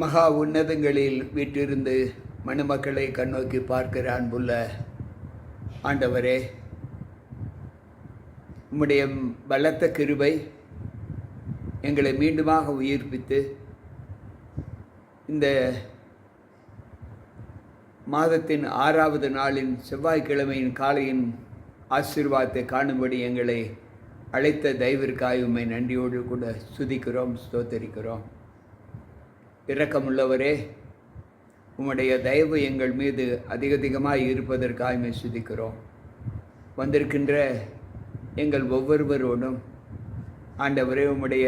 மகா உன்னதங்களில் வீற்றிருந்து மணமக்களை கண்ணோக்கி பார்க்கிற அன்புள்ள ஆண்டவரே உம்முடைய பலத்த கிருபை எங்களை மீண்டுமாக உயிர்ப்பித்து இந்த மாதத்தின் ஆறாவது நாளின் செவ்வாய்க்கிழமையின் காலையின் ஆசீர்வாதத்தை காணும்படி எங்களை அழைத்த தெய்விற்காய் உண்மை நன்றியோடு கூட சுதிக்கிறோம் ஸ்தோத்தரிக்கிறோம். இரக்கமுள்ளவரே உம்முடைய தயவு எங்கள் மீது அதிக அதிகமாக இருப்பதற்காக உம்மை சுதிக்கிறோம் வந்திருக்கின்ற எங்கள் ஒவ்வொருவரோடும் ஆண்டவரே உம்முடைய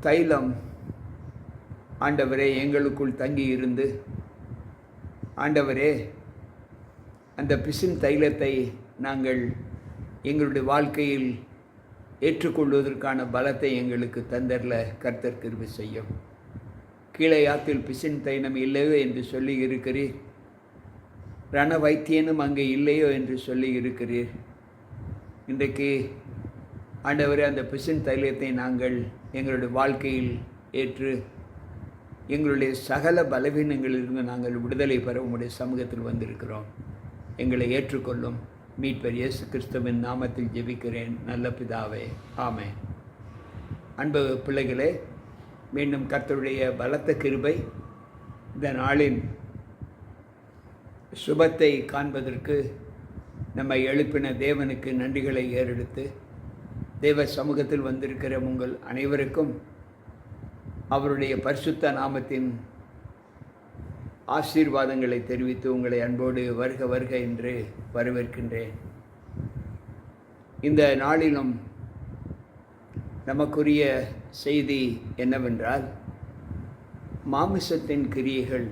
தைலம் ஆண்டவரே எங்களுக்குள் தங்கி இருந்து ஆண்டவரே அந்த பிசின் தைலத்தை நாங்கள் எங்களுடைய வாழ்க்கையில் ஏற்றுக்கொள்வதற்கான பலத்தை எங்களுக்கு தந்தரில் கர்த்தர் கிருபி செய்யும். கீழே ஆத்தில் பிசின் தைனம் இல்லையோ என்று சொல்லி இருக்கிறீர். ரண வைத்தியனும் அங்கே இல்லையோ என்று சொல்லி இருக்கிறீர். இன்றைக்கு ஆண்டவரே அந்த பிசின் தைலத்தை நாங்கள் எங்களுடைய வாழ்க்கையில் ஏற்று எங்களுடைய சகல பலவீனங்களிலிருந்து நாங்கள் விடுதலை பெற உங்களுடைய சமூகத்தில் வந்திருக்கிறோம். எங்களை ஏற்றுக்கொள்ளும். மீட்பர் இயேசு கிறிஸ்துவின் நாமத்தில் ஜெபிக்கிறேன். நல்ல பிதாவே ஆமே அன்பு பிள்ளைகளே மீண்டும் கர்த்தருடைய பலத்த கிருபை இந்த நாளின் சுபத்தை காண்பதற்கு நம்மை எழுப்பின தேவனுக்கு நன்றிகளை ஏறெடுத்து தேவ சமூகத்தில் வந்திருக்கிற உங்கள் அனைவருக்கும் அவருடைய பரிசுத்த நாமத்தின் ஆசீர்வாதங்களை தெரிவித்து உங்களை அன்போடு வருக வருக என்று வரவேற்கின்றேன். இந்த நாளிலும் நமக்குரிய செய்தி என்னவென்றால் மாமிசத்தின் கிரியைகள்.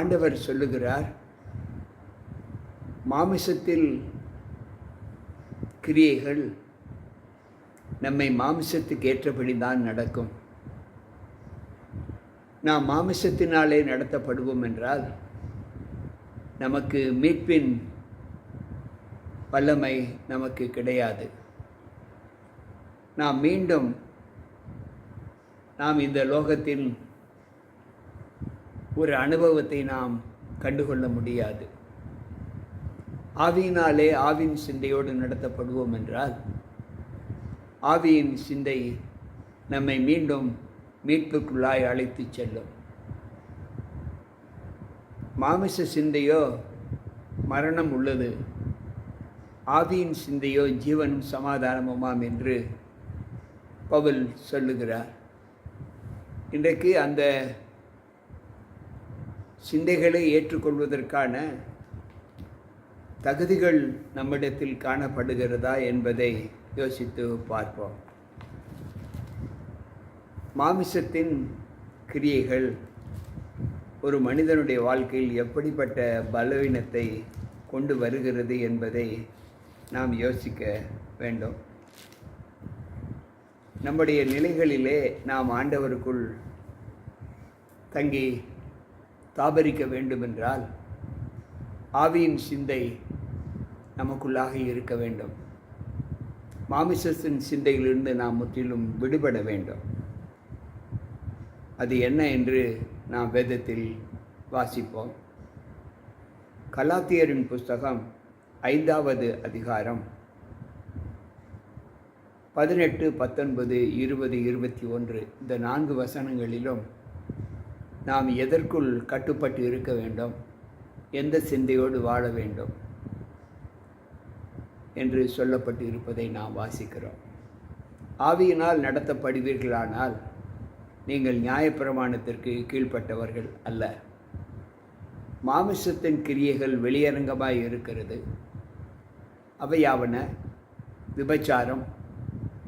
ஆண்டவர் சொல்லுகிறார் மாமிசத்தில் கிரியைகள் நம்மை மாமிசத்துக்கு ஏற்றபடி தான் நடக்கும். நாம் மாமிசத்தினாலே நடத்தப்படுவோம் என்றால் நமக்கு மீட்பின் வல்லமை நமக்கு கிடையாது. நாம் மீண்டும் நாம் இந்த லோகத்தில் ஒரு அனுபவத்தை நாம் கண்டுகொள்ள முடியாது. ஆவியினாலே ஆவின் சிந்தையோடு நடத்தப்படுவோம் என்றால் ஆவியின் சிந்தை நம்மை மீண்டும் மீட்புக்குள்ளாய் அழைத்து செல்லும். மாமிச சிந்தையோ மரணம் உள்ளது. ஆதியின் சிந்தையோ ஜீவனும் சமாதானமுமாம் என்று பவுல் சொல்லுகிறார். இன்றைக்கு அந்த சிந்தைகளை ஏற்றுக்கொள்வதற்கான தகுதிகள் நம்மிடத்தில் காணப்படுகிறதா என்பதை யோசித்து பார்ப்போம். மாமிசத்தின் கிரியைகள் ஒரு மனிதனுடைய வாழ்க்கையில் எப்படிப்பட்ட பலவீனத்தை கொண்டு வருகிறது என்பதை நாம் யோசிக்க வேண்டும். நம்முடைய நிலைகளிலே நாம் ஆண்டவருக்குள் தங்கி தாபரிக்க வேண்டுமென்றால் ஆவியின் சிந்தை நமக்குள்ளாக இருக்க வேண்டும். மாமிசத்தின் சிந்தையிலிருந்து நாம் முற்றிலும் விடுபட வேண்டும். அது என்ன என்று நாம் வேதத்தில் வாசிப்போம். கலாத்தியரின் புஸ்தகம் ஐந்தாவது அதிகாரம். பதினெட்டு பத்தொன்பது இருபது இருபத்தி ஒன்று இந்த நான்கு வசனங்களிலும் நாம் எதற்குள் கட்டுப்பட்டு இருக்க வேண்டும்? எந்த சிந்தையோடு வாழ வேண்டும்? என்று சொல்லப்பட்டு இருப்பதை நாம் வாசிக்கிறோம். ஆவியினால் நடத்தப்படுவீர்களானால் நீங்கள் நியாயப்பிரமாணத்திற்கு கீழ்ப்பட்டவர்கள் அல்ல. மாமிசத்தின் கிரியைகள் வெளியரங்கமாய் இருக்கிறது. அவையாவன விபச்சாரம்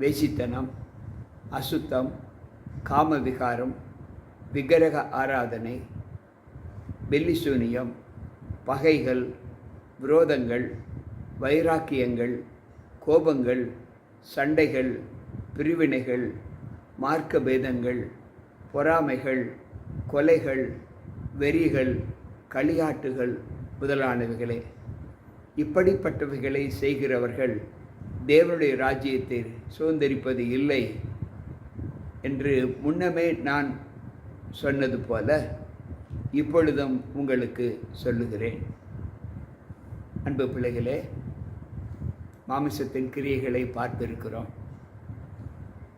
வேசித்தனம் அசுத்தம் காமவிகாரம் விக்கிரக ஆராதனை பெல்லிசூனியம் பகைகள் விரோதங்கள் வைராக்கியங்கள் கோபங்கள் சண்டைகள் பிரிவினைகள் மார்க்க பேதங்கள் பொறாமைகள் கொலைகள் வெறிகள் களியாட்டுகள் முதலானவைகளே. இப்படிப்பட்டவைகளை செய்கிறவர்கள் தேவனுடைய ராஜ்யத்தை சுதந்திரிப்பது இல்லை என்று முன்னமே நான் சொன்னது போல இப்பொழுதும் உங்களுக்கு சொல்லுகிறேன். அன்பு பிள்ளைகளே மாமிசத்தின் கிரியைகளை பார்த்திருக்கிறோம்.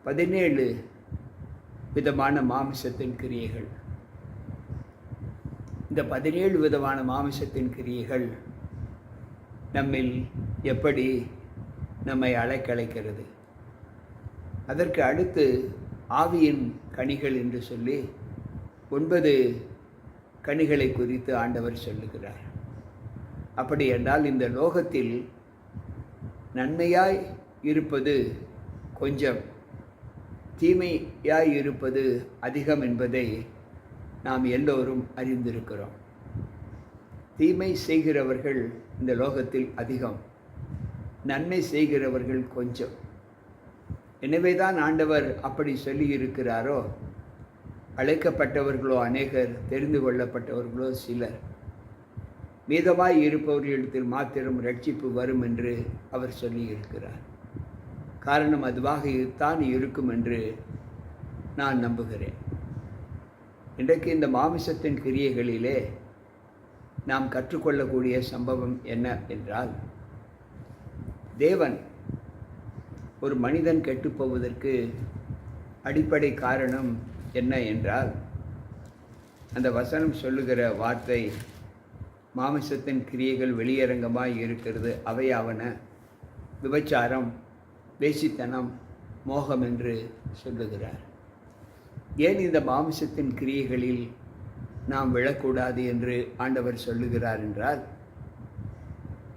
பதினேழு விதமான மாமிசத்தின் கிரியைகள். இந்த பதினேழு விதமான மாமிசத்தின் கிரியைகள் நம்மில் எப்படி நம்மை அலைக்கழைக்கிறது அதற்கு அடுத்து ஆவியின் கனிகள் என்று சொல்லி ஒன்பது கனிகளை குறித்து ஆண்டவர் சொல்லுகிறார். அப்படி என்றால் இந்த லோகத்தில் நன்மையாய் இருப்பது கொஞ்சம் தீமையாய் இருப்பது அதிகம் என்பதை நாம் எல்லோரும் அறிந்திருக்கிறோம். தீமை செய்கிறவர்கள் இந்த லோகத்தில் அதிகம். நன்மை செய்கிறவர்கள் கொஞ்சம். எனவே தான் ஆண்டவர் அப்படி சொல்லி இருக்கிறாரோ அழைக்கப்பட்டவர்களோ அநேகர் தெரிந்து கொள்ளப்பட்டவர்களோ சிலர். மீதமாய் இருப்பவர்களிடத்தில் மாத்திரம் ரட்சிப்பு வரும் என்று அவர் சொல்லியிருக்கிறார். காரணம் அதுவாக தான் இருக்கும் என்று நான் நம்புகிறேன். இன்றைக்கு இந்த மாமிசத்தின் கிரியைகளிலே நாம் கற்றுக்கொள்ளக்கூடிய சம்பவம் என்ன என்றால் தேவன் ஒரு மனிதன் கெட்டுப்போவதற்கு அடிப்படை காரணம் என்ன என்றால் அந்த வசனம் சொல்லுகிற வார்த்தை மாமிசத்தின் கிரியைகள் வெளியரங்கமாக இருக்கிறது அவையாவன விபச்சாரம் வேசித்தனம் மோகம் என்று சொல்லுகிறார். ஏன் இந்த மாமிசத்தின் கிரியைகளில் நாம் விழக்கூடாது என்று ஆண்டவர் சொல்லுகிறார் என்றால்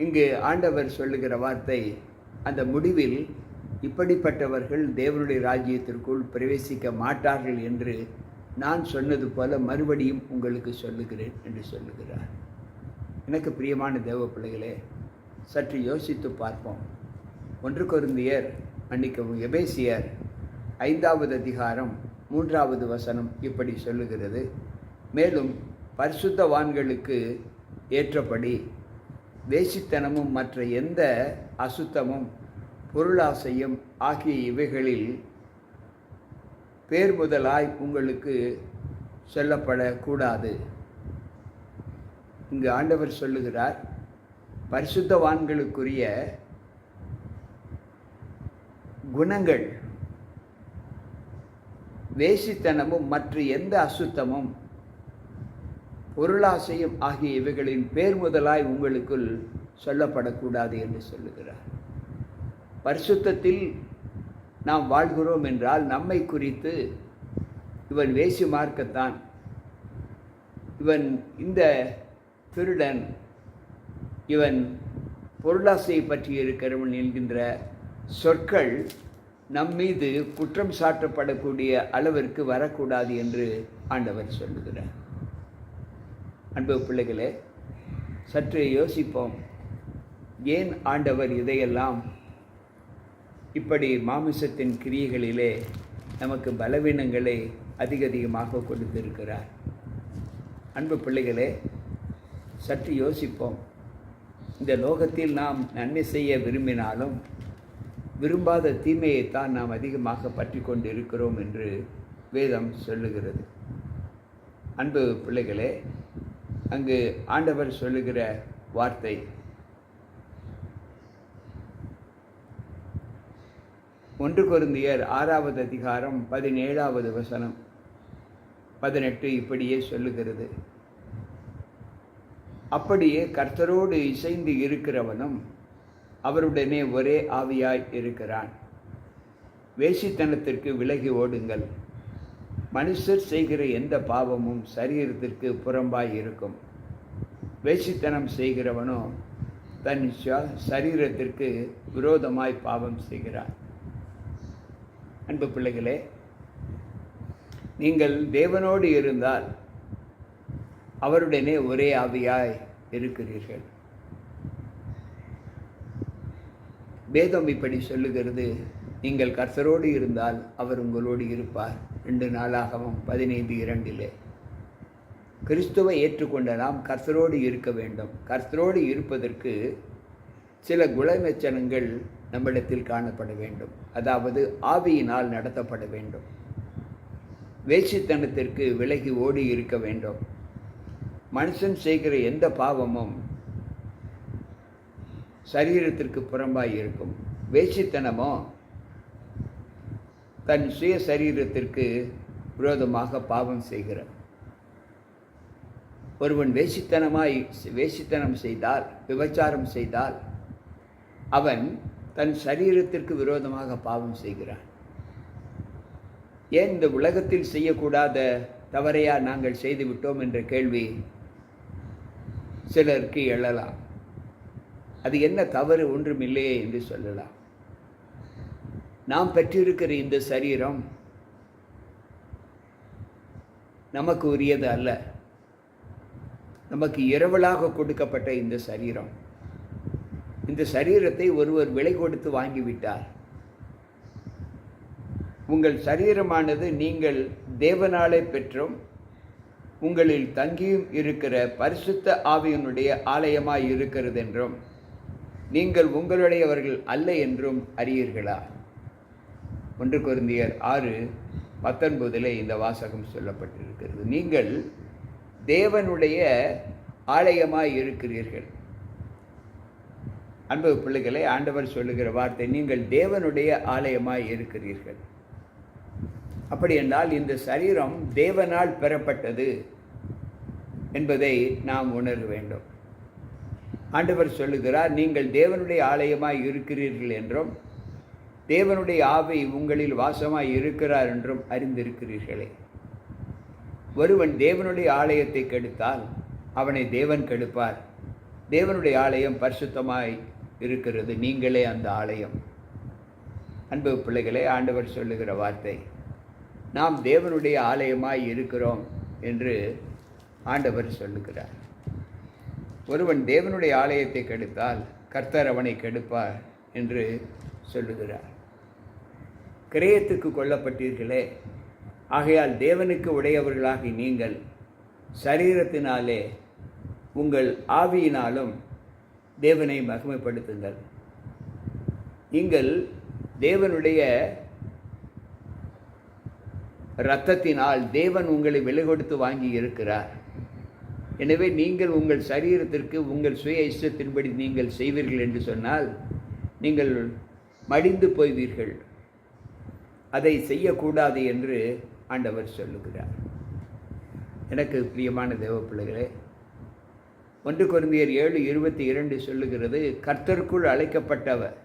இங்கு ஆண்டவர் சொல்லுகிற வார்த்தை அந்த முடிவில் இப்படிப்பட்டவர்கள் தேவனுடைய ராஜ்யத்திற்குள் பிரவேசிக்க மாட்டார்கள் என்று நான் சொன்னது போல மறுபடியும் உங்களுக்கு சொல்லுகிறேன் என்று சொல்லுகிறார். எனக்கு பிரியமான தேவ பிள்ளைகளே சற்று யோசித்து பார்ப்போம். ஒன்று கொருந்தியர் மன்னிக்கவும் எபேசியர் ஐந்தாவது அதிகாரம் மூன்றாவது வசனம் இப்படி சொல்லுகிறது. மேலும் பரிசுத்தவான்களுக்கு ஏற்றபடி வேசித்தனமும் மற்ற எந்த அசுத்தமும் பொருளாசையும் ஆகிய இவைகளில் பேர் முதலாய் உங்களுக்கு சொல்லப்படக்கூடாது. இங்கு ஆண்டவர் சொல்லுகிறார் பரிசுத்தவான்களுக்குரிய குணங்கள். வேசித்தனமும் மற்ற எந்த அசுத்தமும் பொருளாசையும் ஆகிய இவைகளின் பேர் முதலாய் உங்களுக்குள் சொல்லப்படக்கூடாது என்று சொல்லுகிறார். பரிசுத்தத்தில் நாம் வாழ்கிறோம் என்றால் நம்மை குறித்து இவன் வேசி மார்க்கத்தான் இவன் இந்த திருடன் இவன் பொருளாசையை பற்றி இருக்கிறவன் என்கின்ற சொற்கள் நம் மீது குற்றம் சாட்டப்படக்கூடிய அளவிற்கு வரக்கூடாது என்று ஆண்டவர் சொல்லுகிறார். அன்பு பிள்ளைகளே சற்று யோசிப்போம். ஏன் ஆண்டவர் இதையெல்லாம் இப்படி மாமிசத்தின் கிரியைகளிலே நமக்கு பலவீனங்களை அதிக அதிகமாக கொடுத்திருக்கிறார்? அன்பு பிள்ளைகளே சற்று யோசிப்போம். இந்த லோகத்தில் நாம் நன்மை செய்ய விரும்பினாலும் விரும்பாத தீமையைத்தான் நாம் அதிகமாக பற்றி கொண்டு இருக்கிறோம் என்று வேதம் சொல்லுகிறது. அன்பு பிள்ளைகளே அங்கு ஆண்டவர் சொல்லுகிற வார்த்தை ஒன்று குருந்தியர் ஆறாவது அதிகாரம் பதினேழாவது வசனம் பதினெட்டு இப்படியே சொல்லுகிறது. அப்படியே கர்த்தரோடு இசைந்து இருக்கிறவனும் அவருடனே ஒரே ஆவியாய் இருக்கிறான். வேசித்தனத்திற்கு விலகி ஓடுங்கள். மனுஷர் செய்கிற எந்த பாவமும் சரீரத்திற்கு புறம்பாய் இருக்கும். வேசித்தனம் செய்கிறவனோ தன் சரீரத்திற்கு விரோதமாய் பாவம் செய்கிறான். அன்பு பிள்ளைகளே நீங்கள் தேவனோடு இருந்தால் அவருடனே ஒரே ஆவியாய் இருக்கிறீர்கள். வேதம் இப்படி சொல்லுகிறது நீங்கள் கர்த்தரோடு இருந்தால் அவர் உங்களோடு இருப்பார். ரெண்டு நாளாகவும் பதினைந்து இரண்டிலே. கிறிஸ்துவை ஏற்றுக்கொண்ட நாம் கர்த்தரோடு இருக்க வேண்டும். கர்த்தரோடு இருப்பதற்கு சில குலமெச்சனங்கள் நம்மிடத்தில் காணப்பட வேண்டும். அதாவது ஆவியினால் நடத்தப்பட வேண்டும். வேசித்தனத்திற்கு விலகி ஓடி இருக்க வேண்டும். மனுஷன் செய்கிற எந்த பாவமும் சரீரத்திற்கு புறம்பாய் இருக்கும். வேசித்தனமோ தன் சுய சரீரத்திற்கு விரோதமாக பாவம் செய்கிறார் ஒருவன் வேசித்தனமாய் வேசித்தனம் செய்தால் விபச்சாரம் செய்தால் அவன் தன் சரீரத்திற்கு விரோதமாக பாவம் செய்கிறான். ஏன் இந்த உலகத்தில் செய்யக்கூடாத தவறையா நாங்கள் செய்துவிட்டோம் என்ற கேள்வி சிலருக்கு எழலாம். அது என்ன தவறு ஒன்றுமில்லையே என்று சொல்லலாம். நாம் பெற்றிருக்கிற இந்த சரீரம் நமக்கு உரியது அல்ல. நமக்கு இரவலாக கொடுக்கப்பட்ட இந்த சரீரம். இந்த சரீரத்தை ஒருவர் விலை கொடுத்து வாங்கிவிட்டார். உங்கள் சரீரமானது நீங்கள் தேவனாலே பெற்றும். உங்களில் தங்கியும் இருக்கிற பரிசுத்த ஆவியினுடைய ஆலயமாய் இருக்கிறது என்றும். நீங்கள் உங்களுடையவர்கள் அல்ல என்றும் அறியீர்களா? ஒன்று குருந்தியர் ஆறு பத்தொன்பதில் இந்த வாசகம் சொல்லப்பட்டிருக்கிறது. நீங்கள் தேவனுடைய ஆலயமாய் இருக்கிறீர்கள். அன்பு பிள்ளைகளை ஆண்டவர் சொல்லுகிற வார்த்தை நீங்கள் தேவனுடைய ஆலயமாய் இருக்கிறீர்கள். அப்படி என்றால் இந்த சரீரம் தேவனால் பெறப்பட்டது என்பதை நாம் உணர வேண்டும். ஆண்டவர் சொல்லுகிறார் நீங்கள் தேவனுடைய ஆலயமாய் இருக்கிறீர்கள் என்றும் தேவனுடைய ஆவை உங்களில் வாசமாய் இருக்கிறார் என்றும் அறிந்திருக்கிறீர்களே. ஒருவன் தேவனுடைய ஆலயத்தை கெடுத்தால் அவனை தேவன் கெடுப்பார். தேவனுடைய ஆலயம் பரிசுத்தமாய் இருக்கிறது நீங்களே அந்த ஆலயம். அன்பு பிள்ளைகளே ஆண்டவர் சொல்லுகிற வார்த்தை நாம் தேவனுடைய ஆலயமாய் இருக்கிறோம் என்று ஆண்டவர் சொல்லுகிறார். ஒருவன் தேவனுடைய ஆலயத்தை கெடுத்தால் கர்த்தர் அவனை கெடுப்பார் என்று சொல்லுகிறார். கிரயத்துக்கு கொல்லப்பட்டீர்களே ஆகையால் தேவனுக்கு உடையவர்களாகி நீங்கள் சரீரத்தினாலே உங்கள் ஆவியினாலும் தேவனை மகிமைப்படுத்துங்கள். நீங்கள் தேவனுடைய இரத்தத்தினால் தேவன் உங்களை விலை கொடுத்து வாங்கி இருக்கிறார். எனவே நீங்கள் உங்கள் சரீரத்திற்கு உங்கள் சுய இஷ்டத்தின்படி நீங்கள் செய்வீர்கள் என்று சொன்னால் நீங்கள் மடிந்து போய்வீர்கள். அதை செய்யக்கூடாது என்று ஆண்டவர் சொல்லுகிறார். எனக்கு பிரியமான தேவ பிள்ளைகளே ஒன்று குருந்தியர் ஏழு இருபத்தி இரண்டு சொல்லுகிறது கர்த்தருக்குள் அழைக்கப்பட்டவர்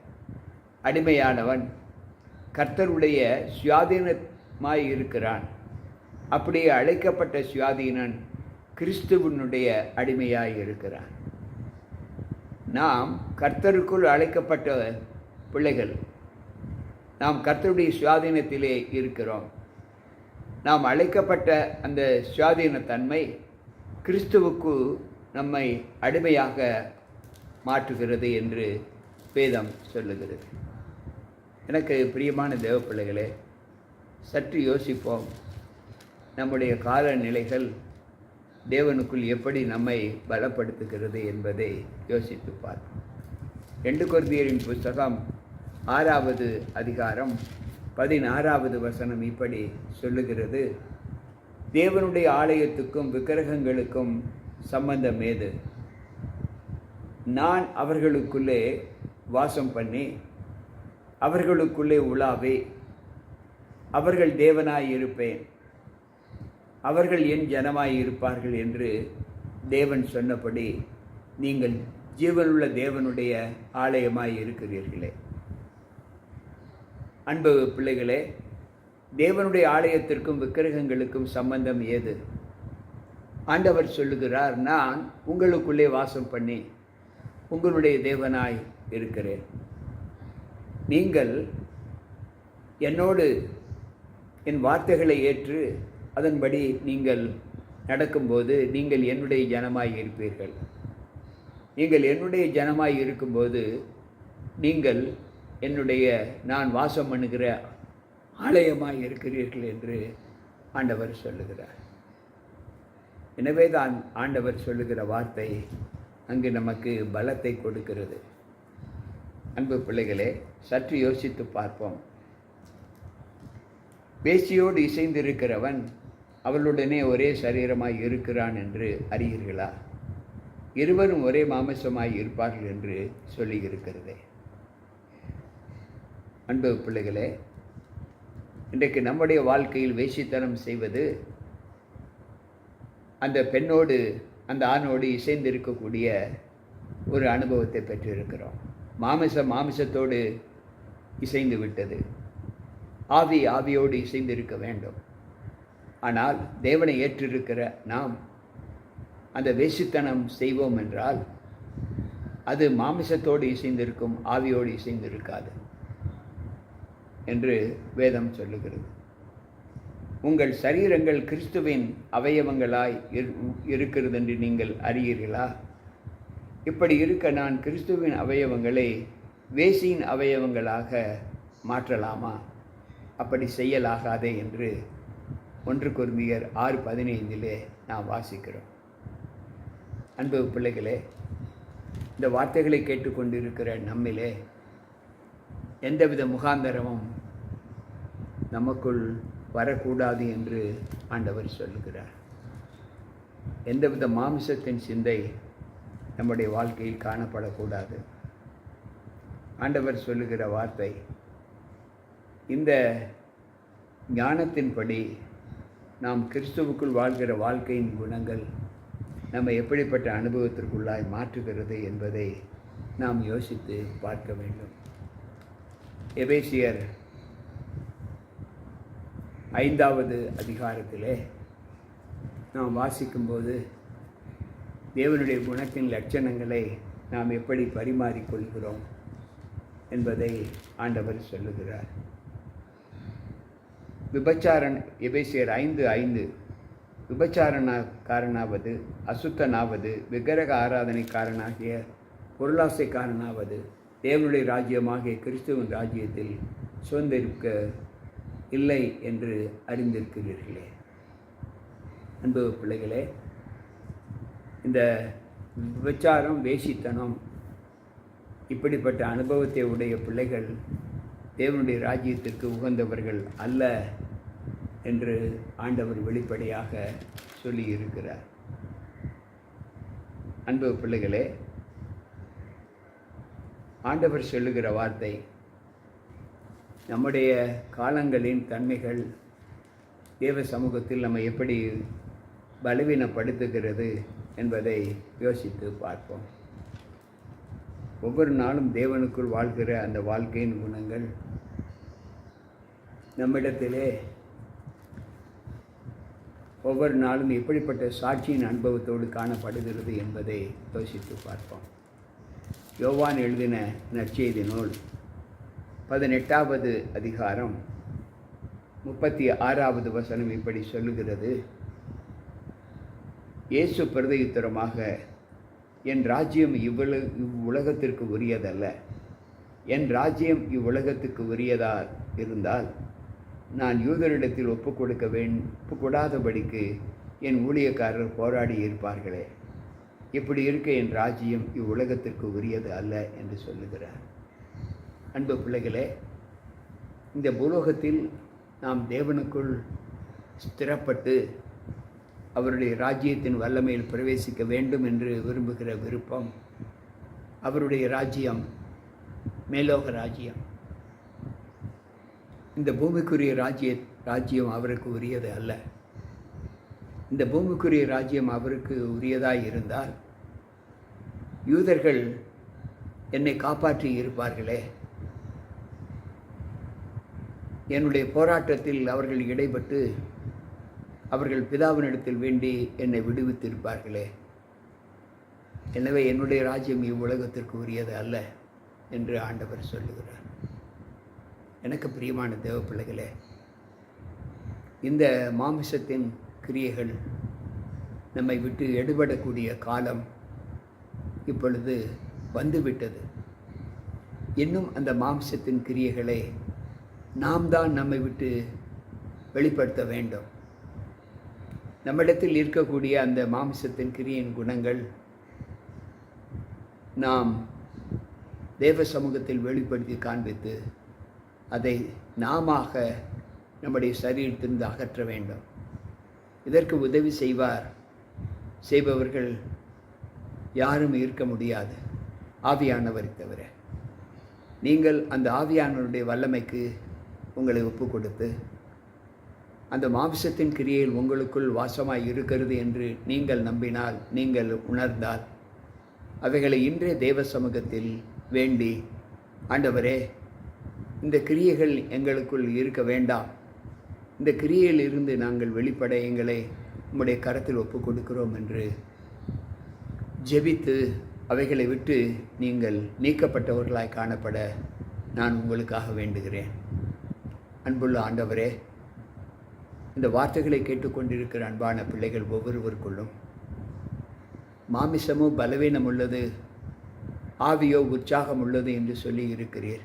அடிமையானவன் கர்த்தருடைய சுயாதீனமாய் இருக்கிறான். அப்படியே அழைக்கப்பட்ட சுயாதீனன் கிறிஸ்துவனுடைய அடிமையாக இருக்கிறார். நாம் கர்த்தருக்குள் அழைக்கப்பட்ட பிள்ளைகள். நாம் கர்த்தருடைய சுவாதீனத்திலே இருக்கிறோம். நாம் அழைக்கப்பட்ட அந்த சுவாதீனத்தன்மை கிறிஸ்துவுக்கு நம்மை அடிமையாக மாற்றுகிறது என்று வேதம் சொல்லுகிறது. எனக்கு பிரியமான தேவ பிள்ளைகளே சற்று யோசிப்போம். நம்முடைய காலநிலைகள் தேவனுக்குள் எப்படி நம்மை பலப்படுத்துகிறது என்பதை யோசித்து பார்ப்போம். ரெண்டு குருதியரின் புஸ்தகம் ஆறாவது அதிகாரம் பதினாறாவது வசனம் இப்படி சொல்லுகிறது. தேவனுடைய ஆலயத்துக்கும் விக்கிரகங்களுக்கும் சம்பந்தம் ஏது? நான் அவர்களுக்குள்ளே வாசம் பண்ணி அவர்களுக்குள்ளே உலாவே அவர்கள் தேவனாய் இருப்பேன். அவர்கள் என் ஜனமாய் இருப்பார்கள் என்று தேவன் சொன்னபடி நீங்கள் ஜீவனுள்ள தேவனுடைய ஆலயமாய் இருக்கிறீர்களே அன்பு பிள்ளைகளே தேவனுடைய ஆலயத்திற்கும் விக்கிரகங்களுக்கும் சம்பந்தம் ஏது? ஆண்டவர் சொல்லுகிறார் நான் உங்களுக்குள்ளே வாசம் பண்ணி உங்களுடைய தேவனாய் இருக்கிறேன். நீங்கள் என்னோடு என் வார்த்தைகளை ஏற்று அதன்படி நீங்கள் நடக்கும்போது நீங்கள் என்னுடைய ஜனமாய் இருப்பீர்கள். நீங்கள் என்னுடைய ஜனமாய் இருக்கும்போது நீங்கள் என்னுடைய நான் வாசம் பண்ணுகிற ஆலயமாய் இருக்கிறீர்கள் என்று ஆண்டவர் சொல்லுகிறார். எனவே தான் ஆண்டவர் சொல்லுகிற வார்த்தை அங்கு நமக்கு பலத்தை கொடுக்கிறது. அன்பு பிள்ளைகளே சற்று யோசித்து பார்ப்போம். பேசியோடு இசைந்திருக்கிறவன் அவளுடனே ஒரே சரீரமாய் இருக்கிறான் என்று அறியீர்களா? இருவரும் ஒரே மாமிசமாய் இருப்பார்கள் என்று சொல்லி இருக்கிறதே. அன்பு பிள்ளைகளே இன்றைக்கு நம்முடைய வாழ்க்கையில் வேசித்தனம் செய்வது அந்த பெண்ணோடு அந்த ஆணோடு இசைந்திருக்கக்கூடிய ஒரு அனுபவத்தை பெற்றிருக்கிறோம். மாமிசம் மாமிசத்தோடு இசைந்து விட்டது. ஆவி ஆவியோடு இசைந்திருக்க வேண்டும். ஆனால் தேவனை ஏற்றிருக்கிற நாம் அந்த வேசித்தனம் செய்வோம் என்றால் அது மாமிசத்தோடு இசைந்திருக்கும் ஆவியோடு இசைந்திருக்காது என்று வேதம் சொல்லுகிறது. உங்கள் சரீரங்கள் கிறிஸ்துவின் அவயவங்களாய் இருக்கிறது என்று நீங்கள் அறியீர்களா? இப்படி இருக்க நான் கிறிஸ்துவின் அவயவங்களை வேசியின் அவயவங்களாக மாற்றலாமா? அப்படி செய்யலாகாதே என்று ஒன்று குருந்தியர் ஆறு பதினைந்திலே நாம் வாசிக்கிறோம். அன்பு பிள்ளைகளே இந்த வார்த்தைகளை கேட்டுக்கொண்டிருக்கிற நம்மிலே எந்தவித முகாந்தரமும் நமக்குள் வரக்கூடாது என்று ஆண்டவர் சொல்லுகிறார். எந்தவித மாமிசத்தின் சிந்தை நம்முடைய வாழ்க்கையில் காணப்படக்கூடாது. ஆண்டவர் சொல்லுகிற வார்த்தை இந்த ஞானத்தின்படி நாம் கிறிஸ்துவுக்குள் வாழ்கிற வாழ்க்கையின் குணங்கள் நம்ம எப்படிப்பட்ட அனுபவத்திற்குள்ளாய் மாற்றுகிறது என்பதை நாம் யோசித்து பார்க்க வேண்டும். எபேசியர் ஐந்தாவது அதிகாரத்திலே நாம் வாசிக்கும்போது தேவனுடைய குணத்தின் லட்சணங்களை நாம் எப்படி பரிமாறிக்கொள்கிறோம் என்பதை ஆண்டவர் சொல்லுகிறார். விபச்சாரன் எபேசியர் ஐந்து ஐந்து. விபச்சாரனாக்காரனாவது அசுத்தனாவது விக்கிரக ஆராதனைக்காரனாகிய பொருளாசைக்காரனாவது தேவனுடைய ராஜ்யமாகிய கிறிஸ்துவின் ராஜ்யத்தில் சுதந்திரிக்க இல்லை என்று அறிந்திருக்கிறீர்களே. அன்பு பிள்ளைகளே இந்த விபச்சாரம் வேசித்தனம் இப்படிப்பட்ட அனுபவத்தை உடைய பிள்ளைகள் தேவனுடைய ராஜ்யத்திற்கு உகந்தவர்கள் அல்ல. என்று ஆண்டவர் வெளிப்படையாக சொல்லியிருக்கிறார். அன்பு பிள்ளைகளே ஆண்டவர் சொல்லுகிற வார்த்தை நம்முடைய காலங்களின் தன்மைகள் தேவ சமூகத்தில் நம்ம எப்படி பலவீனப்படுத்துகிறது என்பதை யோசித்து பார்ப்போம். ஒவ்வொரு நாளும் தேவனுக்குள் வாழ்கிற அந்த வாழ்க்கையின் குணங்கள் நம்மிடத்திலே ஒவ்வொரு நாளும் எப்படிப்பட்ட சாட்சியின் அனுபவத்தோடு காணப்படுகிறது என்பதை யோசித்து பார்ப்போம். யோவான் எழுதின நற்செய்தி நூல் பதினெட்டாவது அதிகாரம் முப்பத்தி ஆறாவது வசனம் இப்படி சொல்லுகிறது. இயேசு பிரதியுத்தரமாக என் ராஜ்யம் இவ்வளவு இவ்வுலகத்திற்கு உரியதல்ல. என் ராஜ்யம் இவ்வுலகத்துக்கு உரியதா இருந்தால் நான் யூதரிடத்தில் ஒப்பு கொடுக்க வேண் ஒப்பு என் ஊழியக்காரர் போராடி இருப்பார்களே. இப்படி இருக்க என் ராஜ்யம் இவ்வுலகத்திற்கு உரியது அல்ல என்று சொல்லுகிறார். அன்பு பிள்ளைகளே இந்த பூலோகத்தில் நாம் தேவனுக்குள் ஸ்திரப்பட்டு அவருடைய ராஜ்யத்தின் வல்லமையில் பிரவேசிக்க வேண்டும் என்று விரும்புகிற விருப்பம் அவருடைய ராஜ்யம் மேலோக ராஜ்யம். இந்த பூமிக்குரிய ராஜ்ய ராஜ்யம் அவருக்கு உரியது அல்ல. இந்த பூமிக்குரிய ராஜ்யம் அவருக்கு உரியதாக இருந்தால் யூதர்கள் என்னை காப்பாற்றி இருப்பார்களே. என்னுடைய போராட்டத்தில் அவர்கள் இடைப்பட்டு அவர்கள் பிதாவினிடத்தில் வேண்டி என்னை விடுவித்திருப்பார்களே. எனவே என்னுடைய ராஜ்யம் இவ்வுலகத்திற்கு உரியது அல்ல என்று ஆண்டவர் சொல்லுகிறார். எனக்கு பிரியமான தேவ பிள்ளைகளே இந்த மாமிசத்தின் கிரியைகள் நம்மை விட்டு எடுபடக்கூடிய காலம் இப்பொழுது வந்துவிட்டது. இன்னும் அந்த மாம்சத்தின் கிரியைகளை நாம் தான் நம்மை விட்டு வெளிப்படுத்த வேண்டும். நம்மிடத்தில் இருக்கக்கூடிய அந்த மாம்சத்தின் கிரியின் குணங்கள் நாம் தேவ சமூகத்தில் வெளிப்படுத்தி காண்பித்து அதை நாம நம்முடைய சரீரத்திலிருந்து அகற்ற வேண்டும். இதற்கு உதவி செய்வார். செய்பவர்கள் யாரும் இருக்க முடியாது. ஆவியானவரை தவிர. நீங்கள் அந்த ஆவியானவருடைய வல்லமைக்கு உங்களை ஒப்பு கொடுத்து அந்த மாம்சத்தின் கிரியையில் உங்களுக்குள் வாசமாய் இருக்கிறது என்று நீங்கள் நம்பினால் நீங்கள் உணர்ந்தால் அவைகளை இன்றைய தேவ சமூகத்தில் வேண்டி ஆண்டவரே இந்த கிரியைகள் எங்களுக்குள் இருக்க வேண்டாம். இந்த கிரியையில் இருந்து நாங்கள் வெளிப்பட எங்களை உம்முடைய கரத்தில் ஒப்பு கொடுக்கிறோம் என்று ஜெபித்து அவைகளை விட்டு நீங்கள் நீக்கப்பட்டவர்களாய் காணப்பட நான் உங்களுக்காக வேண்டுகிறேன். அன்புள்ள ஆண்டவரே இந்த வார்த்தைகளை கேட்டுக்கொண்டிருக்கிற அன்பான பிள்ளைகள் ஒவ்வொருவருக்குள்ளும் மாமிசமோ பலவீனம் உள்ளது ஆவியோ உற்சாகம் உள்ளது என்று சொல்லி இருக்கிறீர்.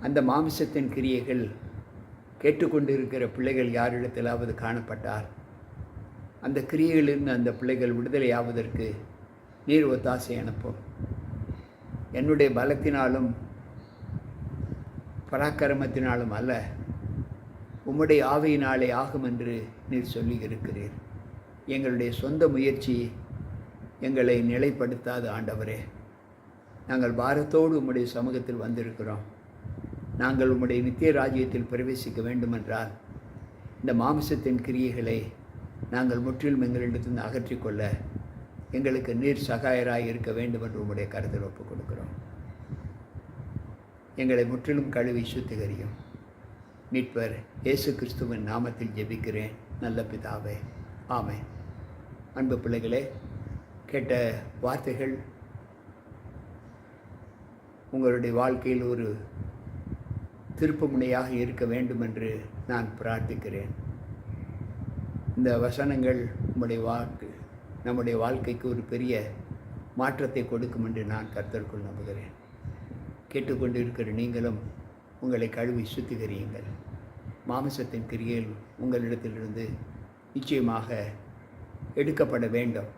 அந்த மாமிசத்தின் கிரியைகள் கேட்டுக்கொண்டிருக்கிற பிள்ளைகள் யாரிடத்திலாவது காணப்பட்டால் அந்த கிரியைகளிலிருந்து அந்த பிள்ளைகள் விடுதலையாவதற்கு நீர் ஒத்தாசை அனுப்பும். என்னுடைய பலத்தினாலும் பராக்கிரமத்தினாலும் அல்ல உம்முடைய ஆவியினாலே ஆகும் என்று நீர் சொல்லி இருக்கிறீர் எங்களுடைய சொந்த முயற்சி எங்களை நிலைப்படுத்தாத ஆண்டவரே. நாங்கள் பாரத்தோடு உம்முடைய சமூகத்தில் வந்திருக்கிறோம். நாங்கள் உம்முடைய நித்திய ராஜ்யத்தில் பிரவேசிக்க வேண்டுமென்றால் இந்த மாம்சத்தின் கிரியைகளை நாங்கள் முற்றிலும் எங்களிடத்திலிருந்து அகற்றிக்கொள்ள எங்களுக்கு நீர் சகாயராக இருக்க வேண்டும் என்று உம்முடைய கருத்தில் ஒப்புக் கொடுக்கிறோம் எங்களை முற்றிலும் கழுவி சுத்திகரியும். மீட்பர் இயேசு கிறிஸ்துவின் நாமத்தில் ஜெபிக்கிறேன். நல்ல பிதாவே ஆமை அன்பு பிள்ளைகளே கேட்ட வார்த்தைகள் உங்களுடைய வாழ்க்கையில் ஒரு திருப்புமுனையாக இருக்க வேண்டும் என்று நான் பிரார்த்திக்கிறேன். இந்த வசனங்கள் நம்முடைய வாழ்க்கை நம்முடைய வாழ்க்கைக்கு ஒரு பெரிய மாற்றத்தை கொடுக்கும் என்று நான் கர்த்தருக்குள் நம்புகிறேன். கேட்டுக்கொண்டு இருக்கிற நீங்களும் உங்களை கழுவி சுத்திகரியுங்கள். மாமிசத்தின் கிரியையில் உங்களிடத்திலிருந்து நிச்சயமாக எடுக்கப்பட வேண்டும்.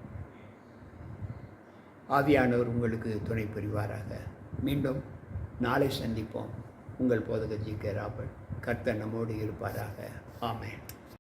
ஆவியானவர் உங்களுக்கு துணை புரிவாராக. மீண்டும் நாளை சந்திப்போம். உங்கள் போதகர் ஜி கே ராபர்ட் கர்த்தர் நம்மோடு இருப்பாராக. ஆமேன்.